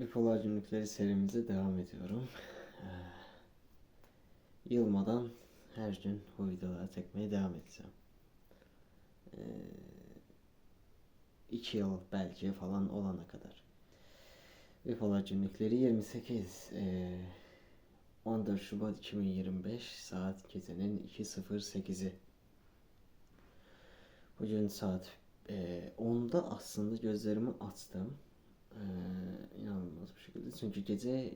Bipolar günlükleri serimize devam ediyorum. Ee, Yılmadan her gün bu videoları çekmeye devam edeceğim. Ee, iki yıl belki falan olana kadar. Bipolar günlükleri 28 ee, 14 Şubat 2025 saat gecenin 2.08'i. Bugün saat ee, 10'da aslında gözlerimi açtım. Ee, inanılmaz bir şekilde. Çünkü gece e,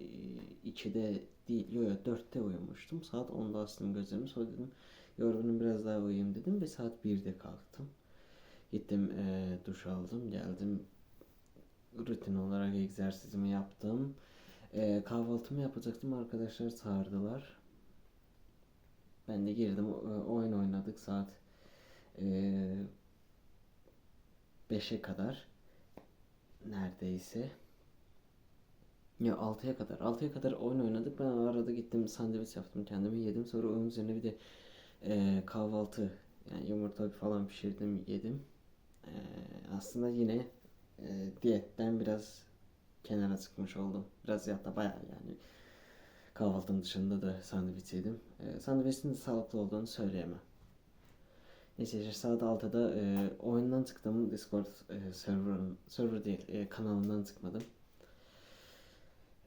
2'de değil, yo yo 4'te uyumuştum. Saat 10'da açtım gözlerimi. Sonra dedim yorgunum biraz daha uyuyayım dedim ve saat 1'de kalktım. Gittim e, duş aldım, geldim. Rutin olarak egzersizimi yaptım. E, kahvaltımı yapacaktım. Arkadaşlar çağırdılar. Ben de girdim. o- Oyun oynadık saat e, 5'e kadar neredeyse. Ya 6'ya kadar. 6'ya kadar oyun oynadık. Ben arada gittim sandviç yaptım kendime yedim. Sonra onun üzerine bir de e, kahvaltı yani yumurta falan pişirdim yedim. E, aslında yine e, diyetten biraz kenara çıkmış oldum. Biraz ya da bayağı yani. Kahvaltının dışında da sandviç yedim. E, sandviçin de sağlıklı olduğunu söyleyemem. Neyse saat 6'da e, oyundan çıktım. Discord e, server'ın, server değil, e, kanalından çıkmadım.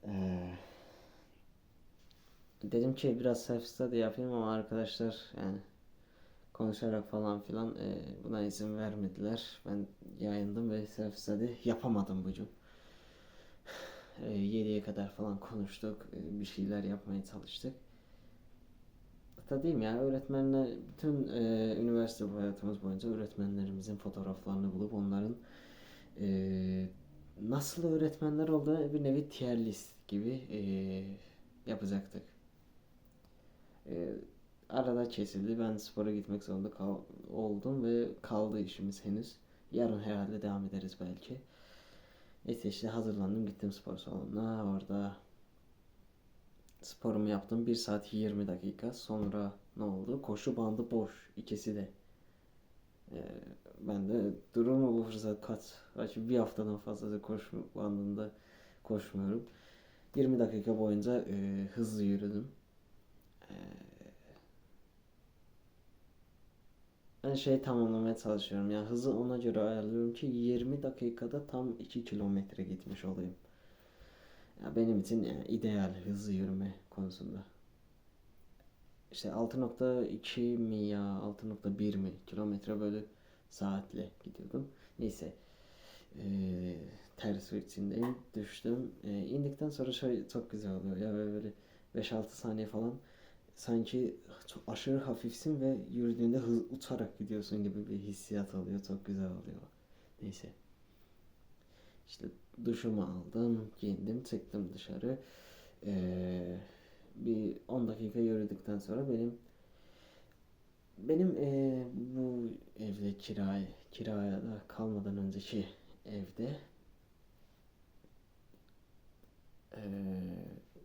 E, dedim ki biraz self study yapayım ama arkadaşlar yani konuşarak falan filan e, buna izin vermediler. Ben yayındım ve self study yapamadım bugün. E, 7'ye kadar falan konuştuk. e, bir şeyler yapmaya çalıştık. Hatta diyeyim ya öğretmenler bütün e, üniversite hayatımız boyunca öğretmenlerimizin fotoğraflarını bulup onların e, nasıl öğretmenler olduğunu bir nevi tier list gibi e, yapacaktık. E, arada kesildi. Ben spora gitmek zorunda kal- oldum ve kaldı işimiz henüz. Yarın herhalde devam ederiz belki. Neyse işte hazırlandım gittim spor salonuna. Orada sporumu yaptım. 1 saat 20 dakika. Sonra ne oldu? Koşu bandı boş. ikisi de. Ee, ben de durur mu bu fırsat kaç? Belki bir haftadan fazla da koşu bandında koşmuyorum. 20 dakika boyunca e, hızlı yürüdüm. Ee, ben şey tamamlamaya çalışıyorum. Yani hızı ona göre ayarlıyorum ki 20 dakikada tam 2 kilometre gitmiş olayım. Ya benim için yani ideal hızlı yürüme konusunda. İşte 6.2 mi ya 6.1 mi kilometre bölü saatle gidiyordum. Neyse. Ee, ters içindeyim. Düştüm. Ee, indikten sonra şey çok güzel oluyor ya böyle, böyle 5-6 saniye falan sanki çok aşırı hafifsin ve yürüdüğünde hız uçarak gidiyorsun gibi bir hissiyat oluyor. Çok güzel oluyor. Neyse. İşte duşumu aldım, giyindim, çıktım dışarı. Ee, bir 10 dakika yürüdükten sonra benim benim ee, bu evde kiraya kiraya da kalmadan önceki evde ee,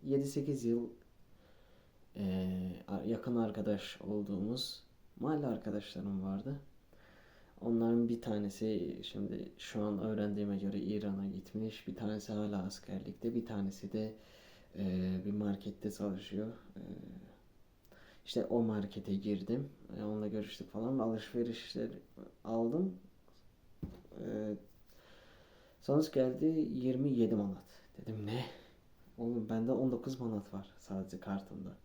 7-8 yıl ee, yakın arkadaş olduğumuz mahalle arkadaşlarım vardı. Onların bir tanesi şimdi şu an öğrendiğime göre gitmiş. Bir tanesi hala askerlikte. Bir tanesi de e, bir markette çalışıyor. E, işte o markete girdim. E, onunla görüştük falan. Alışverişler aldım. E, sonuç geldi 27 manat. Dedim ne? Oğlum bende 19 manat var sadece kartımda.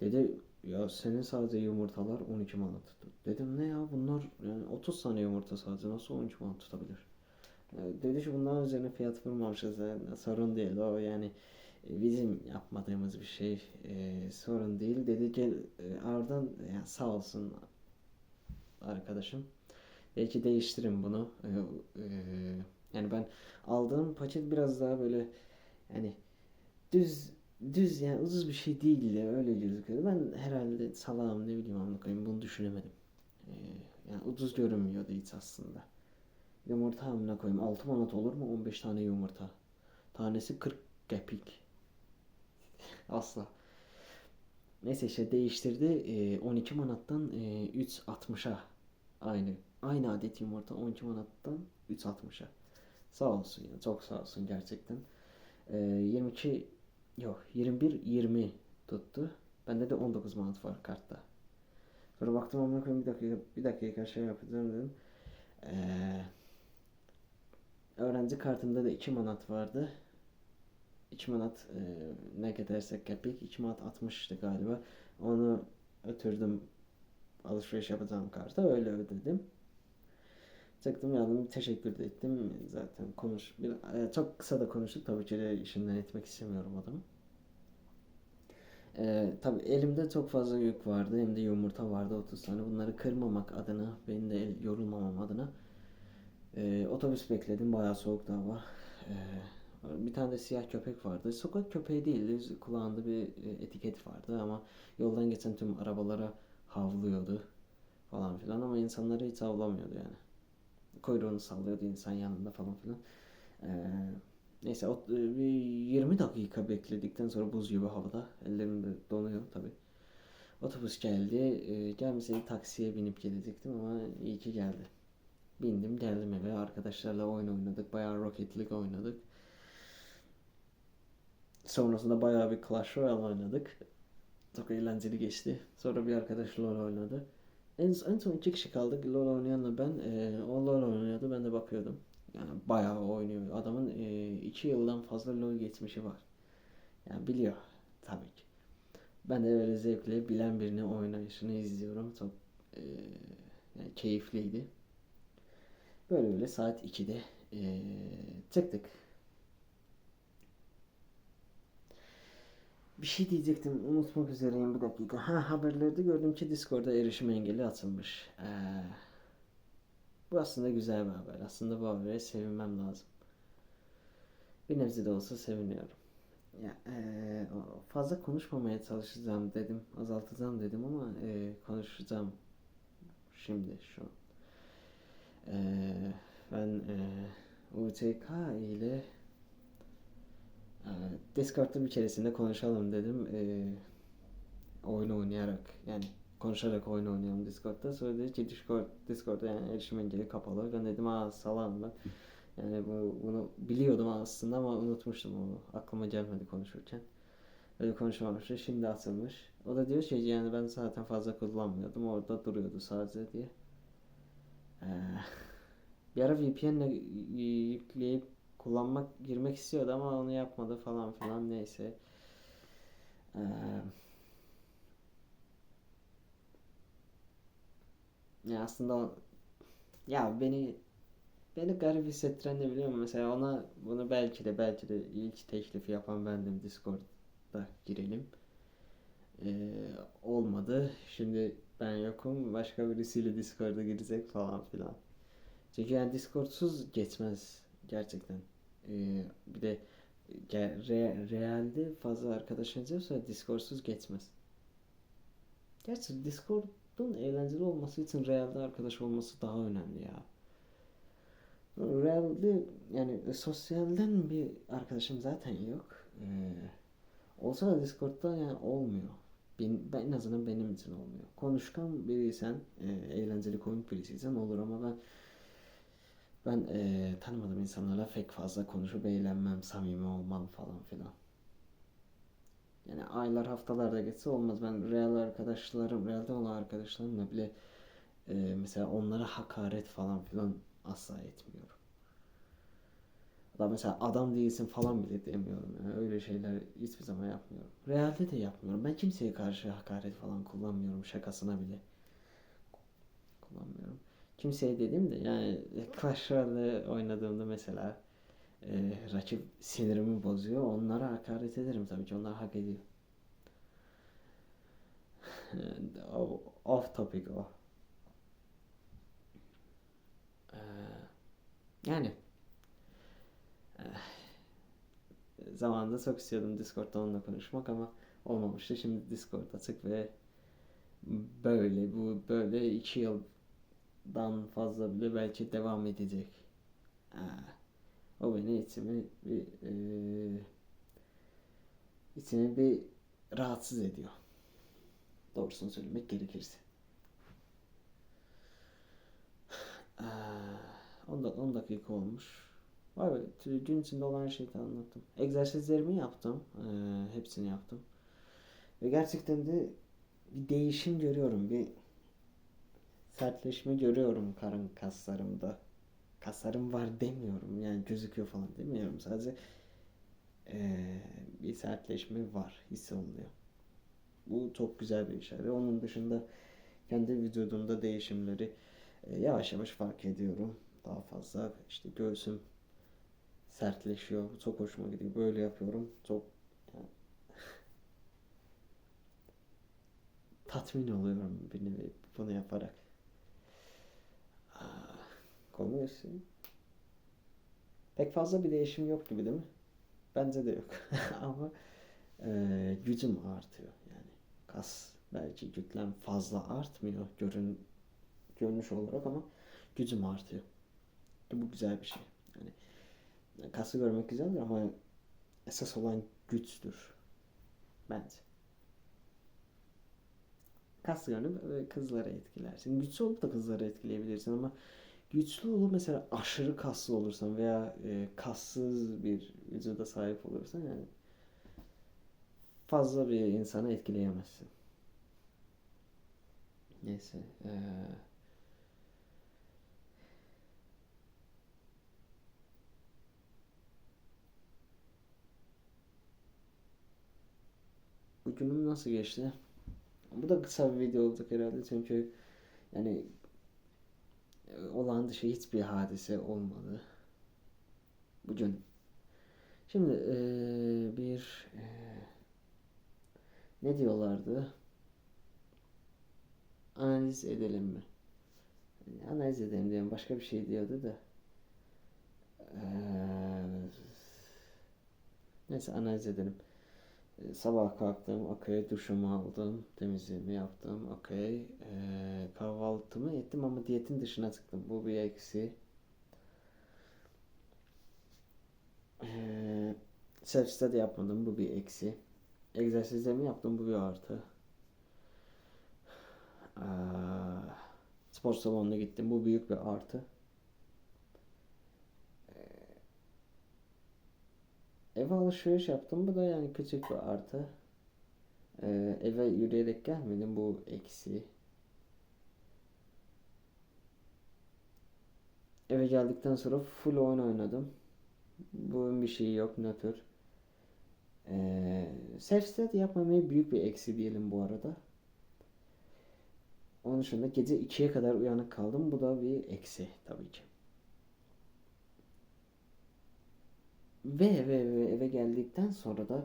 Dedi ya senin sadece yumurtalar 12 manat. Dedim ne ya bunlar yani 30 tane yumurta sadece nasıl 12 manat tutabilir? E, dedi ki bundan üzerine fiyat vurmamışız. Yani sorun değil o yani e, bizim yapmadığımız bir şey e, sorun değil. Dedi gel e, ardından yani sağ olsun arkadaşım. Belki değiştirin bunu. E, e, yani ben aldığım paket biraz daha böyle yani düz düz yani ucuz bir şey değildi öyle gözüküyordu. Ben herhalde salağım ne bileyim amına koyayım bunu düşünemedim. Ee, yani ucuz görünmüyordu hiç aslında. Yumurta amına koyayım 6 manat olur mu 15 tane yumurta? Tanesi 40 kepik. Asla. Neyse işte değiştirdi. Ee, 12 manattan e, 3.60'a aynı. Aynı adet yumurta 12 manattan 3.60'a Sağ olsun ya. Çok sağ olsun gerçekten. Ee, 22 yok 21 20 tuttu. Bende de 19 manat var kartta. Sonra baktım amına koyayım bir dakika bir dakika şey yapacağım dedim. Ee, öğrenci kartımda da 2 manat vardı. 2 manat e, ne kadarsa kepik 2 manat 60'tı galiba. Onu ötürdüm alışveriş yapacağım karta öyle ödedim. Çıktım yandım teşekkür de ettim zaten konuş bir, e, çok kısa da konuştuk tabii ki de işimden etmek istemiyorum adamı. E, tabii elimde çok fazla yük vardı hem de yumurta vardı 30 tane bunları kırmamak adına benim de el, yorulmamam adına e, otobüs bekledim bayağı soğuk da hava. E, bir tane de siyah köpek vardı. Sokak köpeği değildi. Kulağında bir e, etiket vardı ama yoldan geçen tüm arabalara havlıyordu falan filan ama insanları hiç havlamıyordu yani. Kuyruğunu sallıyordu insan yanında falan filan. Ee, neyse o, e, bir 20 dakika bekledikten sonra buz gibi havada. Ellerim donuyor tabi. Otobüs geldi. Ee, gelmeseydi taksiye binip gelecektim ama iyi ki geldi. Bindim geldim eve. Arkadaşlarla oyun oynadık. Bayağı Rocket League oynadık. Sonrasında bayağı bir Clash Royale oynadık. Çok eğlenceli geçti. Sonra bir arkadaş LoL oynadı. En, en son iki kişi kaldık. LoL oynayanla ben. E, o LoL oynuyordu. Ben de bakıyordum. Yani bayağı oynuyor. Adamın e, iki yıldan fazla LoL geçmişi var. Yani biliyor tabii ki. Ben de öyle zevkle bilen birini oynayışını izliyorum. Çok e, yani keyifliydi. Böyle böyle saat 2'de e, çıktık. Bir şey diyecektim. Unutmak üzereyim bir dakika. Ha haberlerde gördüm ki Discord'da erişim engeli atılmış. Ee, bu aslında güzel bir haber. Aslında bu habere sevinmem lazım. Bir nebze de olsa seviniyorum. Ya, e, fazla konuşmamaya çalışacağım dedim. Azaltacağım dedim ama e, konuşacağım şimdi şu an. E, ben e, UTK ile ee, Discord'da bir keresinde konuşalım dedim. Ee, oyun oynayarak yani konuşarak oyun oynayalım Discord'da. Sonra dedi ki Discord, Discord'da yani erişim engeli kapalı. Ben dedim aa salam ben. Yani bu, bunu biliyordum aslında ama unutmuştum onu. Aklıma gelmedi konuşurken. Öyle konuşmamıştı. Şimdi atılmış. O da diyor ki yani ben zaten fazla kullanmıyordum. Orada duruyordu sadece diye. Ee, bir ara VPN'le yükleyip kullanmak girmek istiyordu ama onu yapmadı falan filan neyse. Ee, ya aslında ya beni beni garip hissettiren ne biliyor musun? Mesela ona bunu belki de belki de ilk teklifi yapan bendim Discord'da girelim. Ee, olmadı. Şimdi ben yokum. Başka birisiyle Discord'a girecek falan filan. Çünkü yani Discord'suz geçmez gerçekten. Ee, bir de re, realde fazla arkadaşınız yoksa Discord'suz geçmez. Gerçi Discord'un eğlenceli olması için realde arkadaş olması daha önemli ya. Realde yani sosyalden bir arkadaşım zaten yok. Ee, olsa da Discord'da yani olmuyor. Ben, ben, en azından benim için olmuyor. Konuşkan biriysen, e, eğlenceli komik birisiysen olur ama ben ben e, tanımadığım insanlarla pek fazla konuşup eğlenmem, samimi olmam falan filan. Yani aylar haftalarda geçse olmaz. Ben real arkadaşlarım, realde olan arkadaşlarımla bile e, mesela onlara hakaret falan filan asla etmiyorum. Da mesela adam değilsin falan bile demiyorum. Yani öyle şeyler hiçbir zaman yapmıyorum. Realde de yapmıyorum. Ben kimseye karşı hakaret falan kullanmıyorum şakasına bile. Kullanmıyorum kimseye dedim de yani Clash Royale oynadığımda mesela e, rakip sinirimi bozuyor. Onlara hakaret ederim tabii ki. Onlar hak ediyor. off topic o. Ee, yani e, zamanında çok istiyordum Discord'da onunla konuşmak ama olmamıştı. Şimdi Discord açık ve böyle bu böyle iki yıl dan fazla bile belki devam edecek. Ha. O beni içimi bir e, içimi bir rahatsız ediyor. Doğrusunu söylemek gerekirse. 10 10 dakika olmuş. T- gün içinde olan her şeyi anlattım. Egzersizlerimi yaptım. Ee, hepsini yaptım. Ve gerçekten de bir değişim görüyorum. Bir sertleşme görüyorum karın kaslarımda. Kaslarım var demiyorum. Yani gözüküyor falan demiyorum. Sadece ee, bir sertleşme var. Hissolunuyor. Bu çok güzel bir işaret. Onun dışında kendi vücudumda değişimleri e, yavaş yavaş fark ediyorum. Daha fazla işte göğsüm sertleşiyor. Bu çok hoşuma gidiyor. Böyle yapıyorum. Çok tatmin oluyorum bir nevi bunu yaparak. Üstü. Pek fazla bir değişim yok gibi değil mi? Bence de yok. Ama e, gücüm artıyor. Yani kas belki kütlem fazla artmıyor görün görünüş olarak ama gücüm artıyor. Bu güzel bir şey. Yani kası görmek güzeldir ama esas olan güçtür bence. Kas görünüp kızları etkilersin. Güçlü olup da kızları etkileyebilirsin ama güçlü olup mesela aşırı kaslı olursan veya e, kassız bir vücuda sahip olursan yani fazla bir insanı etkileyemezsin. Neyse. eee, bu günüm nasıl geçti? Bu da kısa bir video olacak herhalde çünkü yani olağan dışı hiçbir hadise olmadı bugün. Şimdi eee, bir eee, ne diyorlardı? Analiz edelim mi? Yani Analiz edelim diyelim. Başka bir şey diyordu da. Eee, neyse analiz edelim. E, Sabah kalktım, okey, duşumu aldım, temizliğimi yaptım, okey. E, kahvaltımı ettim ama diyetin dışına çıktım. Bu bir eksi. E, self study yapmadım, bu bir eksi. Egzersizlerimi yaptım, bu bir artı. E, spor salonuna gittim, bu büyük bir artı. Eve alışveriş yaptım, bu da yani küçük bir artı. E, eve yürüyerek gelmedim, bu eksi. Eve geldikten sonra full oyun oynadım. Bunun bir şeyi yok, nötr. Ee, self study yapmamaya büyük bir eksi diyelim bu arada. Onun dışında gece ikiye kadar uyanık kaldım. Bu da bir eksi tabii ki. Ve ve ve eve geldikten sonra da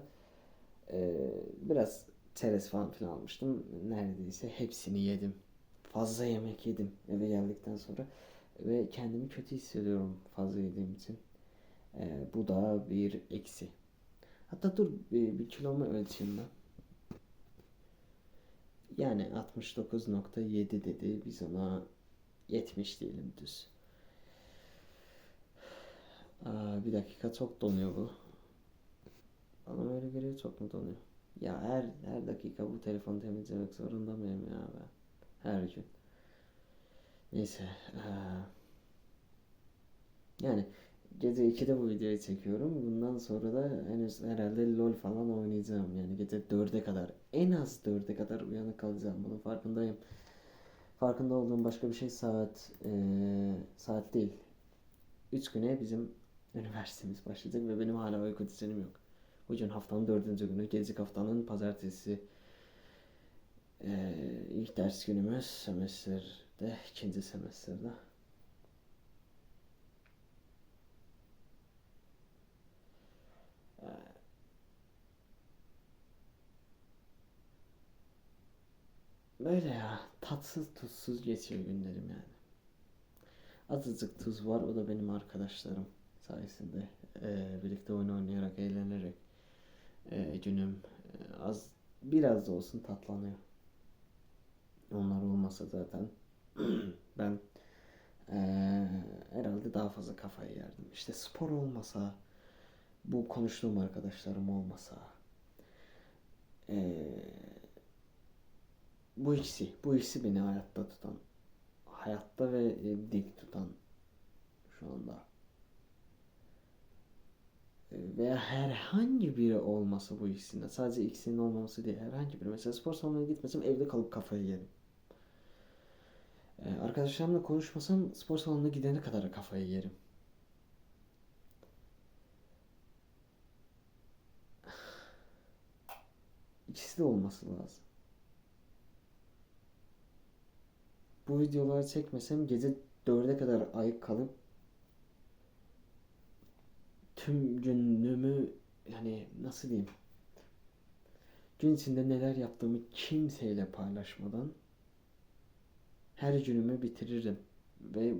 e, biraz çerez falan filan almıştım. Neredeyse hepsini yedim. Fazla yemek yedim eve geldikten sonra. Ve kendimi kötü hissediyorum fazla yediğim için. E, bu da bir eksi. Hatta dur bir, bir kilomu ölçeyim ben. Yani 69.7 dedi. Biz ona 70 diyelim düz. Aa, bir dakika çok donuyor bu. Bana öyle geliyor çok mu donuyor? Ya her her dakika bu telefonu temizlemek zorunda mıyım ya ben? Her gün. Neyse. aa, yani gece 2'de bu videoyu çekiyorum. Bundan sonra da henüz herhalde LOL falan oynayacağım. Yani gece 4'e kadar en az 4'e kadar uyanık kalacağım. Bunun farkındayım. Farkında olduğum başka bir şey saat eee, saat değil. 3 güne bizim üniversitemiz başlayacak ve benim hala uyku düzenim yok. Bugün haftanın dördüncü günü. Gelecek haftanın pazartesi eee, ilk ders günümüz semesterde, ikinci semesterde. Böyle ya tatsız tuzsuz geçiyor günlerim yani. Azıcık tuz var o da benim arkadaşlarım sayesinde. Eee, birlikte oyun oynayarak, eğlenerek eee, günüm eee, az biraz da olsun tatlanıyor. Onlar olmasa zaten ben eee, herhalde daha fazla kafayı yerdim. İşte spor olmasa, bu konuştuğum arkadaşlarım olmasa, eee, bu ikisi, bu ikisi beni hayatta tutan, hayatta ve e, dik tutan şu anda. Veya herhangi biri olması bu ikisinde. Sadece ikisinin olmaması değil. Herhangi biri. Mesela spor salonuna gitmesem evde kalıp kafayı yerim. Ee, arkadaşlarımla konuşmasam spor salonuna gidene kadar kafayı yerim. İkisi de olması lazım. Bu videoları çekmesem gece 4'e kadar ayık kalıp tüm günümü yani nasıl diyeyim gün içinde neler yaptığımı kimseyle paylaşmadan her günümü bitiririm ve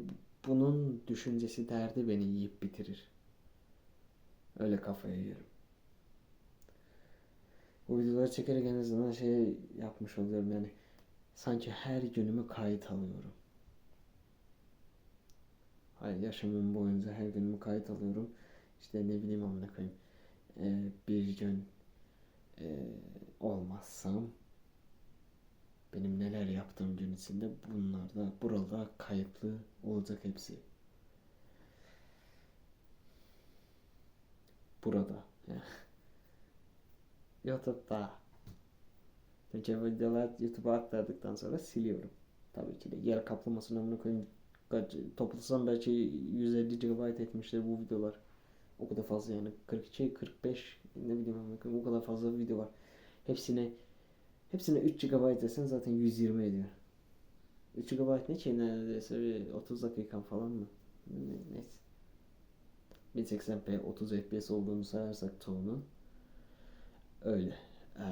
bunun düşüncesi derdi beni yiyip bitirir. Öyle kafaya yerim. Bu videoları çekerek en azından şey yapmış oluyorum yani sanki her günümü kayıt alıyorum. Hayır yaşamım boyunca her günümü kayıt alıyorum. İşte ne bileyim amına koyayım. Ee, bir gün e, olmazsam benim neler yaptığım gün içinde bunlar da burada kayıtlı olacak hepsi. Burada. YouTube'da. Çünkü videolar YouTube'a aktardıktan sonra siliyorum. Tabii ki de yer kaplamasını amına koyayım. Kaç, toplasam belki 150 GB etmiştir bu videolar. O kadar fazla yani 42, 45 ne bileyim koyayım o kadar fazla video var. Hepsine hepsine 3 GB desen zaten 120 ediyor. 3 GB ne ki neredeyse bir 30 dakika falan mı? Ne- Neyse. 1080p 30 FPS olduğunu sayarsak çoğunun öyle. Ee,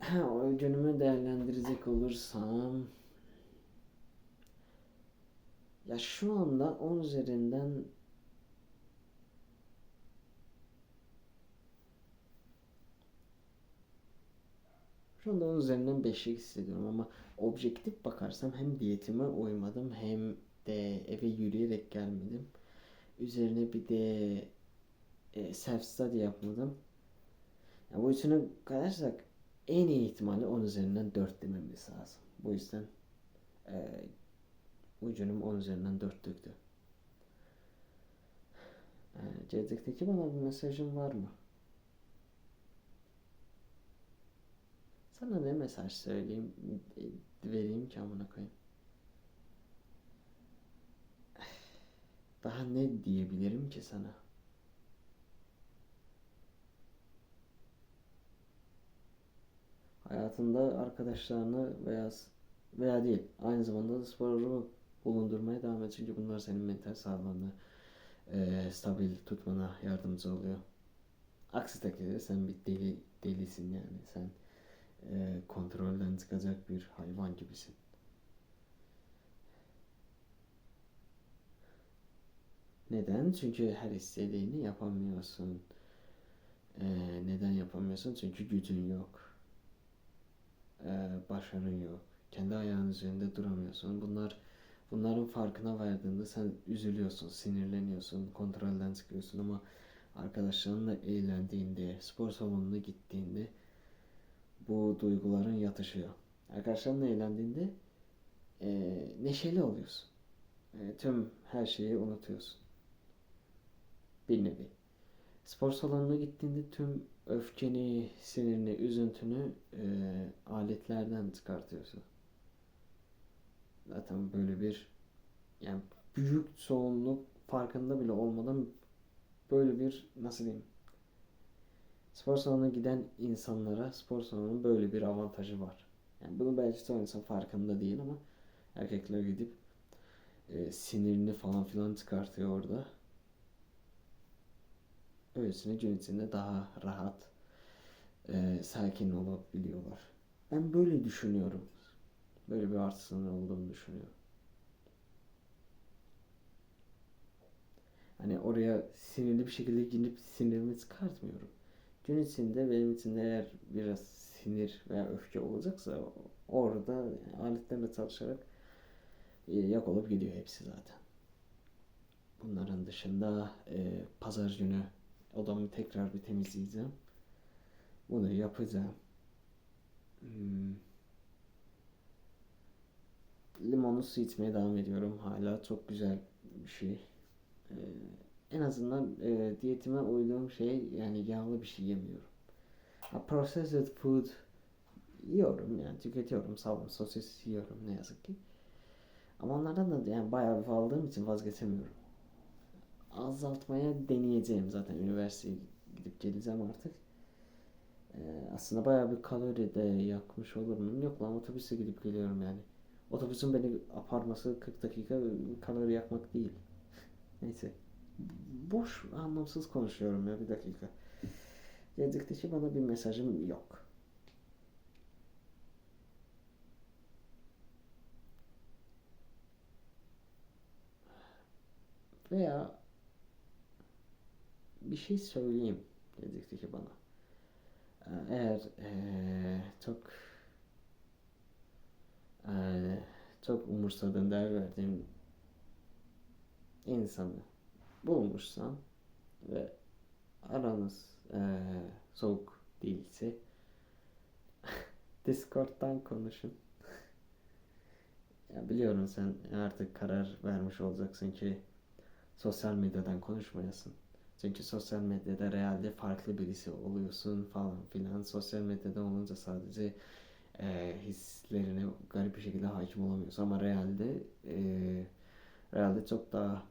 ha, o günümü değerlendirecek olursam ya şu anda 10 üzerinden Şu anda 10 üzerinden 5'lik hissediyorum ama objektif bakarsam hem diyetime uymadım hem de eve yürüyerek gelmedim. Üzerine bir de e, self study yapmadım. Ya bu üçünü kayarsak en iyi ihtimalle 10 üzerinden 4 dememiz lazım. Bu yüzden e, bu günüm 10 üzerinden 4'lüktü. E, gelecekteki bana bir mesajın var mı? Sana ne mesaj söyleyeyim, e, vereyim ki amına koyayım. Daha ne diyebilirim ki sana? Hayatında arkadaşlarını veya veya değil, aynı zamanda da sporu bulundurmaya devam et. Çünkü bunlar senin mental sağlığını e, stabil tutmana yardımcı oluyor. Aksi takdirde sen bir deli delisin yani. Sen e, kontrolden çıkacak bir hayvan gibisin. Neden? Çünkü her istediğini yapamıyorsun. Ee, neden yapamıyorsun? Çünkü gücün yok. Ee, başarın yok. Kendi ayağın üzerinde duramıyorsun. Bunlar bunların farkına vardığında sen üzülüyorsun, sinirleniyorsun, kontrolden çıkıyorsun ama arkadaşlarınla eğlendiğinde, spor salonuna gittiğinde bu duyguların yatışıyor. Arkadaşlarınla eğlendiğinde e, neşeli oluyorsun. E, tüm her şeyi unutuyorsun. Bir nevi. Spor salonuna gittiğinde tüm öfkeni, sinirini, üzüntünü e, aletlerden çıkartıyorsun. Zaten böyle bir yani büyük çoğunluk farkında bile olmadan böyle bir nasıl diyeyim spor salonuna giden insanlara spor salonunun böyle bir avantajı var. Yani bunu belki çoğu insan farkında değil ama erkekler gidip e, sinirini falan filan çıkartıyor orada. Öylesine gün daha rahat e, sakin olabiliyorlar. Ben böyle düşünüyorum. Böyle bir artısının olduğunu düşünüyorum. Hani oraya sinirli bir şekilde gidip sinirimi çıkartmıyorum. Gün içinde benim için eğer biraz sinir veya öfke olacaksa orada aletlerle çalışarak e, yok olup gidiyor hepsi zaten. Bunların dışında e, pazar günü odamı tekrar bir temizleyeceğim. Bunu yapacağım. Hmm. Limonlu su içmeye devam ediyorum. Hala çok güzel bir şey. Ee, en azından e, diyetime uyduğum şey yani yağlı bir şey yemiyorum. Ha, processed food yiyorum yani tüketiyorum. Salam, sosis yiyorum ne yazık ki. Ama onlardan da yani bayağı bir aldığım için vazgeçemiyorum. Azaltmaya deneyeceğim zaten üniversiteye gidip geleceğim artık. Ee, aslında bayağı bir kalori de yakmış olurum. Yok lan otobüse gidip geliyorum yani. Otobüsün beni aparması 40 dakika kalori yakmak değil. Neyse. Boş anlamsız konuşuyorum ya bir dakika. Gelecekte bana bir mesajım yok. Veya bir şey söyleyeyim gelecekteki bana. Ee, Eğer eee, çok eee, çok umursadığın, değer verdiğin insanı bulmuşsan ve aranız eee, soğuk değilse Discord'dan konuşun. Ya biliyorum sen artık karar vermiş olacaksın ki sosyal medyadan konuşmayasın. Çünkü sosyal medyada realde farklı birisi oluyorsun falan filan. Sosyal medyada olunca sadece e, hislerine garip bir şekilde hakim olamıyorsun. Ama realde e, realde çok daha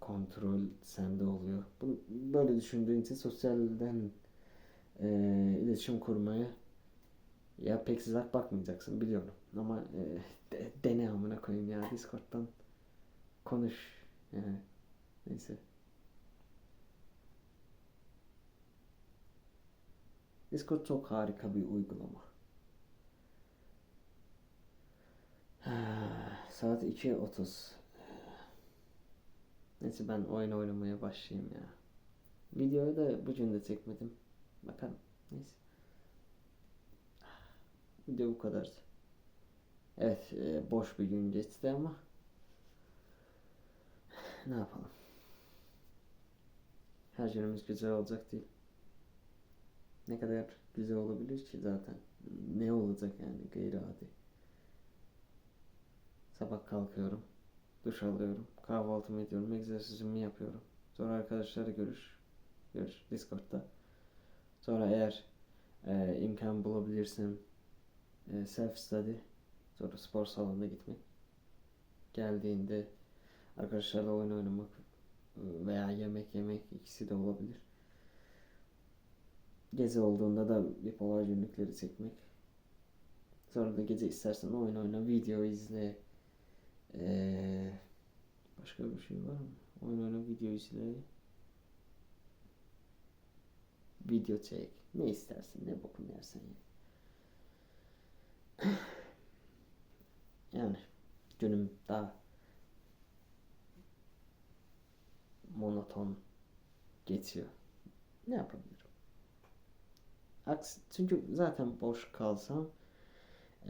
kontrol sende oluyor. Bu, böyle düşündüğün için sosyalden e, iletişim kurmaya ya pek sıcak bakmayacaksın biliyorum. Ama e, de, dene amına koyayım ya Discord'dan konuş. Yani, neyse. Discord çok harika bir uygulama. Ha, Saat 2.30. Neyse ben oyun oynamaya başlayayım ya. Videoyu da bugün de çekmedim. Bakalım. Neyse. Video bu kadardı. Evet, e, boş bir gün geçti ama ne yapalım? Her günümüz güzel olacak değil. Ne kadar güzel olabilir ki zaten? Ne olacak yani gayri adi. Sabah kalkıyorum, duş alıyorum, kahvaltımı ediyorum, egzersizimi yapıyorum. Sonra arkadaşlarla görüş, görüş Discord'da. Sonra eğer e, imkan bulabilirsem e, self study, sonra spor salonuna gitmek. Geldiğinde arkadaşlarla oyun oynamak e, veya yemek yemek ikisi de olabilir. Gece olduğunda da bipolar günlükleri çekmek. Sonra da gece istersen oyun oyna, video izle. Ee, başka bir şey var mı? Oyun oyna, video izle. Video çek. Ne istersin, ne bokunu yersen ye. Yani günüm daha monoton geçiyor. Ne yapabilirim? Aksi, çünkü zaten boş kalsam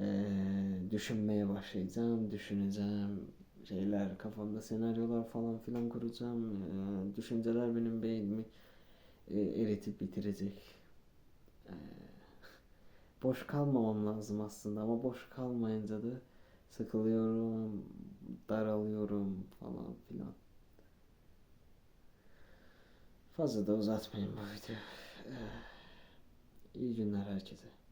eee, düşünmeye başlayacağım, düşüneceğim şeyler, kafamda senaryolar falan filan kuracağım. Eee, düşünceler benim beynimi e, eritip bitirecek. Eee, boş kalmamam lazım aslında ama boş kalmayınca da sıkılıyorum, daralıyorum falan filan. Fazla da uzatmayayım bu videoyu. İyi günler herkese.